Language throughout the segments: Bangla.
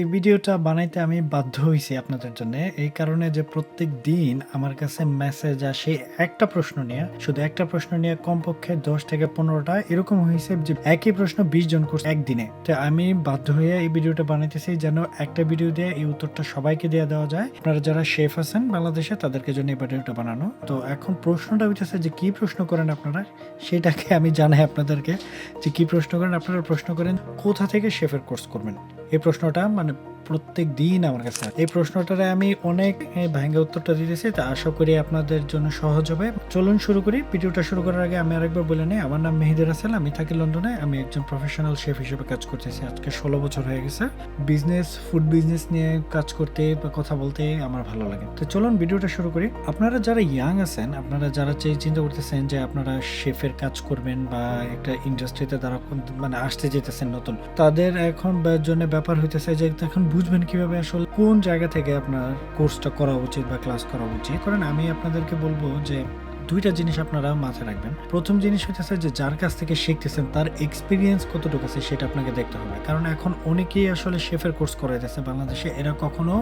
এই ভিডিওটা বানাইতে আমি বাধ্য হইছি আপনাদের জন্য। এই কারণে যে প্রত্যেক দিন আমার কাছে মেসেজ আসে একটা প্রশ্ন নিয়ে, শুধু একটা প্রশ্ন নিয়ে কমপক্ষে দশ থেকে পনেরোটা এরকম হয়েছে যে একই প্রশ্ন বিশ জন করছে একদিনে। তো আমি বাধ্য হয়ে এই ভিডিওটা বানাইতেছি যেন একটা ভিডিও দিয়ে এই উত্তরটা সবাইকে দিয়ে দেওয়া যায়। আপনারা যারা শেফ আছেন বাংলাদেশে, তাদেরকে জন্য এই ভিডিওটা বানানো। তো এখন প্রশ্নটা হইতেছে যে কি প্রশ্ন করেন আপনারা? সেটাকে আমি জানাই আপনাদেরকে যে কি প্রশ্ন করেন, আপনারা প্রশ্ন করেন, কোথা থেকে শেফের কোর্স করবেন? এই প্রশ্নটা মানে প্রত্যেক দিন আমার কাছে এই প্রশ্নটারে আমি অনেক ভাঙ্গা উত্তরটা দিতেছি তা আশা করি আপনাদের জন্য সহজ হবে। চলুন শুরু করি। ভিডিওটা শুরু করার আগে আমি আরেকবার বলে নিই, আমার নাম মেহিদুর রাসেল, আমি থাকি লন্ডনে। আমি একজন প্রফেশনাল শেফ হিসেবে কাজ করতেছি। আজকে ষোলো বছর হয়ে গেছে। বিজনেস ফুড বিজনেস নিয়ে কাজ করতে বা কথা বলতে আমার ভালো লাগে। তো চলুন ভিডিওটা শুরু করি। আপনারা যারা ইয়াং আছেন, আপনারা যারা চেয়ে চিন্তা করতেছেন যে আপনারা শেফের কাজ করবেন বা একটা ইন্ডাস্ট্রিতে তারা মানে আসতে যেতেছেন নতুন, তাদের এখন জন্য ব্যাপার হইতেছে যে এখন বুঝবেন কীভাবে আসলে কোন জায়গা থেকে আপনার কোর্সটা করা উচিত বা ক্লাস করা উচিত। কারণ আমি আপনাদেরকে বলব যে দুইটা জিনিস আপনারা মাথায় রাখবেন। প্রথম জিনিস হইতেছে যে, যার কাছ থেকে শিখতেছেন, তার এক্সপিরিয়েন্স কতটুকু আছে সেটা আপনাকে দেখতে হবে। কারণ এখন অনেকেই আসলে শেফের কোর্স করাইতেছে বাংলাদেশে। এরা কখনো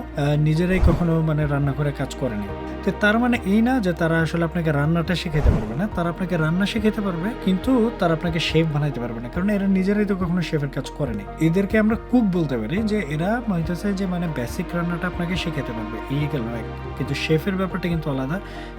নিজেরাই কখনো মানে রান্না করে কাজ করেনি তো তার মানে এই না যে, তারা আসলে আপনাকে রান্নাটা শিখাতে পারবে না। তারা আপনাকে রান্না শিখাতে পারবে, কিন্তু তারা আপনাকে শেফ বানাইতে পারবে না। কারণ এরা নিজেরাই তো কখনো শেফের কাজ করেনি এদেরকে আমরা কুক বলতে পারি যে, এরা হইতেছে যে মানে বেসিক রান্নাটা আপনাকে শিখাতে পারবে। এই গেল কিন্তু শেফের ব্যাপারটা কিন্তু আলাদা।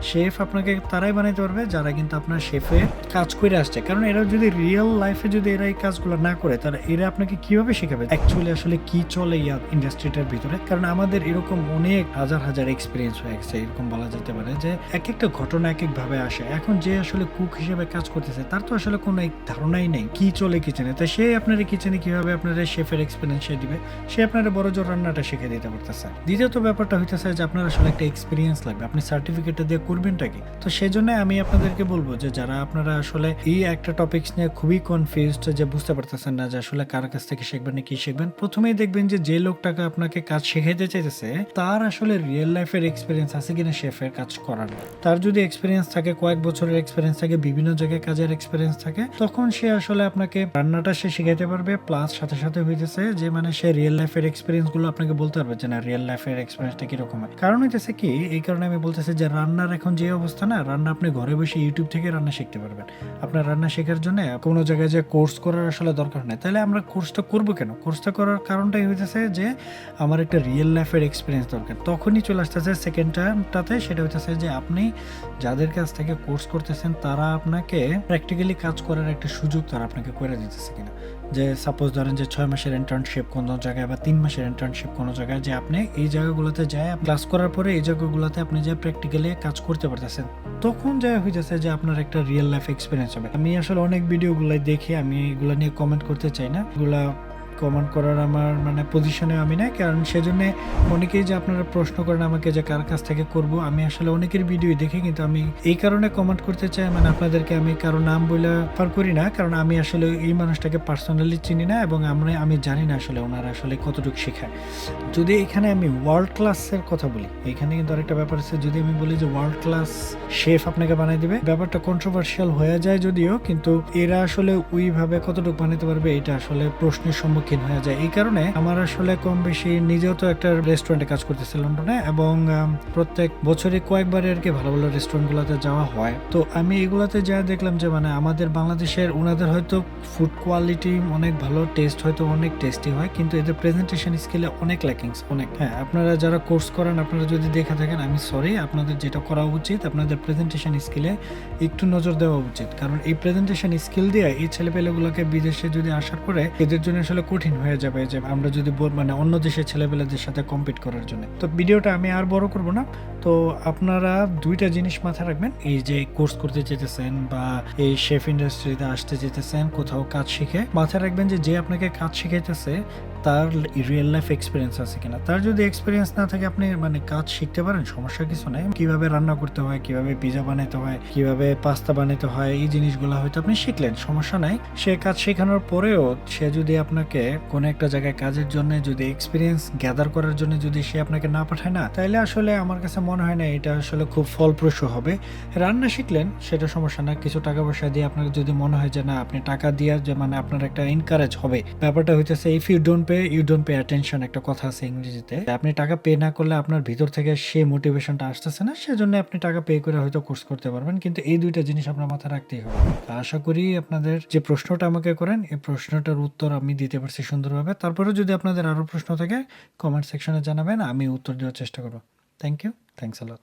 শেফ আপনাকে, তারাই বানাইতে পারবে, যারা কিন্তু আপনার শেফে কাজ করে আসছে। কারণ এরা যদি রিয়েল লাইফে যদি এরা এই কাজগুলো না করে তারা এরা আপনাকে কীভাবে শেখাবে? অ্যাকচুয়ালি আসলে কি চলে ইয়া ইন্ডাস্ট্রিটার ভিতরে? কারণ আমাদের এরকম অনেক হাজার হাজার এক্সপিরিয়েন্স হয়ে গেছে, এরকম বলা যেতে পারে যে এক একটা ঘটনা এক এক ভাবে আসে। এখন যে আসলে কুক হিসেবে কাজ করতেছে, তার তো আসলে কোনো ধারণাই নেই কি চলে কিচেনে তাই সে আপনার কিচেনে কীভাবে আপনার শেফের এক্সপিরিয়েন্স সে দিবে? সে আপনার বড় জোর রান্নাটা শিখে দিতে পারতেছে। দ্বিতীয়ত ব্যাপারটা হইতেছে যে আপনার আসলে একটা এক্সপিরিয়েন্স লাগবে। আপনি সার্টিফিকেটটা দিয়ে করবেনটা কি? তো সেই জন্য আমি আপনাদেরকে বলব যে যারা আপনারা আসলে এই একটা টপিকস নিয়ে খুবই কনফিউজড যে বুঝতে পারতেছেন না যে আসলে কার কাছ থেকে শিখবেন না কি শিখবেন, প্রথমেই দেখবেন যে যে লোকটাকে আপনাকে কাজ শেখাইতে চাইতেছে, তার আসলে রিয়েল লাইফের এক্সপিরিয়েন্স আছে কিনা শেফের কাজ করার। তার যদি এক্সপিরিয়েন্স থাকে, কয়েক বছরের এক্সপিরিয়েন্স থাকে, বিভিন্ন জায়গায় কাজের এক্সপিরিয়েন্স থাকে, তখন সে আসলে আপনাকে রান্নাটা সে শিখাইতে পারবে প্লাস সাথে সাথে হইতেছে যে মানে সে রিয়েল লাইফের এক্সপিরিয়েন্সগুলো আপনাকে বলতে পারবে যে না রিয়েল লাইফের এক্সপিরিয়েন্সটা কীরকম হয়। কারণ হইতেছে কি, এই কারণে আমি বলতেছি যে রান্নার এখন যে অবস্থা না রান্না আপনি ঘরে বসে ইউটিউব থেকে রান্না শিখতে পারবেন। আপনার রান্না শেখার জন্য কোনো জায়গায় যে কোর্স করার আসলে দরকার নেই। তাহলে আমরা কোর্সটা করব কেন? কোর্সটা করার কারণটাই হইতেছে যে আমার একটা রিয়েল লাইফের এক্সপিরিয়েন্স দরকার। তখনই চলে আসতেছে সেকেন্ড টাইমটাতে সেটা হইতেছে যে আপনি যাদের কাছ থেকে কোর্স করতেছেন, তারা আপনাকে প্র্যাকটিক্যালি কাজ করার একটা সুযোগ তারা আপনাকে করে দিতেছে কিনা। যে সাপোজ ধরেন যে ছয় মাসের ইন্টার্নশিপ কোনো জায়গায় বা তিন মাসের ইন্টার্নশিপ কোনো জায়গায় যে আপনি এই জায়গাগুলোতে যায় ক্লাস করার পরে এই জায়গাগুলোতে আপনি যে প্র্যাকটিক্যালি কাজ করতে পারতেছেন, তখন যা হইতেছে যে আপনার একটা রিয়েল লাইফ এক্সপিরিয়েন্স হবে। আমি আসলে অনেক ভিডিওগুলো দেখি আমি এগুলো নিয়ে কমেন্ট করতে চাই না। এগুলা কমেন্ট করার আমার মানে পজিশনে আমি না কারণ সেজন্য অনেকেই যে আপনারা প্রশ্ন করেন আমাকে যে কার কাছ থেকে করব, আমি আসলে অনেকের ভিডিও দেখি, কিন্তু আমি এই কারণে কমেন্ট করতে চাই। মানে আপনাদেরকে আমি কারও নাম বলে পার করি না, কারণ আমি আসলে এই মানুষটাকে পার্সোনালি চিনি না এবং আমরা, আমি জানি না আসলে ওনারা আসলে কতটুকু শেখায়। যদি এখানে আমি ওয়ার্ল্ড ক্লাসের কথা বলি, এখানে কিন্তু আরেকটা ব্যাপার আছে। যদি আমি বলি যে ওয়ার্ল্ড ক্লাস শেফ আপনাকে বানিয়ে দিবে, ব্যাপারটা কন্ট্রোভার্সিয়াল হয়ে যায় যদিও, কিন্তু এরা আসলে ওইভাবে কতটুকু বানাতে পারবে, এটা আসলে প্রশ্নের সম্মুখীন হয়ে যায়। এই কারণে আমার আসলে কম বেশি নিজেও তো একটা রেস্টুরেন্টে কাজ করতেছি লন্ডনে এবং প্রত্যেক বছরে কয়েকবার আর কি ভালো ভালো রেস্টুরেন্টগুলোতে যাওয়া হয়। তো আমি এগুলাতে যা দেখলাম যে মানে আমাদের বাংলাদেশের ওনাদের হয়তো ফুড কোয়ালিটি অনেক ভালো টেস্ট হয়তো অনেক টেস্টি হয়, কিন্তু এদের প্রেজেন্টেশন স্কিলে অনেক ল্যাকিংস অনেক। হ্যাঁ আপনারা যারা কোর্স করেন, আপনারা যদি দেখে থাকেন, আমি সরি আপনাদের যেটা করা উচিত, আপনাদের প্রেজেন্টেশন স্কিলে একটু নজর দেওয়া উচিত। কারণ এই প্রেজেন্টেশন স্কিল দিয়ে এই ছেলেপেলেগুলোকে বিদেশে যদি আসার পরে এদের জন্য আসলে কঠিন হয়ে যাবে যে আমরা যদি মানে অন্য দেশের ছেলেপেলেদের সাথে কম্পিট করার জন্য। তো ভিডিওটা আমি আর বড় করব না। তো আপনারা দুইটা জিনিস মাথায় রাখবেন। এই যে কোর্স করতে যেতেছেন বা এই শেফ ইন্ডাস্ট্রিতে আসতে যেতেছেন, কোথাও কাজ শিখে। মাথায় রাখবেন যে যে আপনাকে কাজ শিখাইতেছে তার রিয়েল লাইফ এক্সপিরিয়েন্স আছে কিনা? তার যদি এক্সপিরিয়েন্স না থাকে, আপনি মানে কাজ শিখতে পারেন, সমস্যা কিছু নাই। কীভাবে রান্না করতে হয়, কীভাবে পিজা বানাতে হয়, কীভাবে পাস্তা বানাতে হয়, এই জিনিসগুলো হয়তো আপনি শিখলেন, সমস্যা নাই। সে কাজ শেখানোর পরেও সে যদি আপনাকে কোনো একটা জায়গায় কাজের জন্য যদি এক্সপিরিয়েন্স গ্যাদার করার জন্য যদি সে আপনাকে না পাঠায় না তাহলে আসলে আমার কাছে মনে হয় না এটা আসলে খুব ফলপ্রসূ হবে। রান্না শিখলেন, সেটা সমস্যা না। কিছু টাকা পয়সা দিয়ে আপনার যদি মনে হয় যে না, আপনি টাকা দিয়ে যে মানে আপনার একটা এনকারেজ হবে। ব্যাপারটা হইতেছে if you don't pay you don't pay attention একটা কথা আছে ইংরেজিতে। আপনি টাকা পে না করলে আপনার ভিতর থেকে সেই মোটিভেশনটা আসতেছে না, সেজন্য আপনি টাকা পে করে হয়তো কোর্স করতে পারবেন, কিন্তু এই দুইটা জিনিস আপনার মাথায় রাখতেই হবে। আশা করি আপনাদের যে প্রশ্নটা আমাকে করেন, এই প্রশ্নটার উত্তর আমি দিতে পারছি সুন্দরভাবে। তারপরে যদি আপনাদের আরও প্রশ্ন থাকে কমেন্ট সেকশনে জানাবেন, আমি উত্তর দেওয়ার চেষ্টা করব। Thank you thanks আলট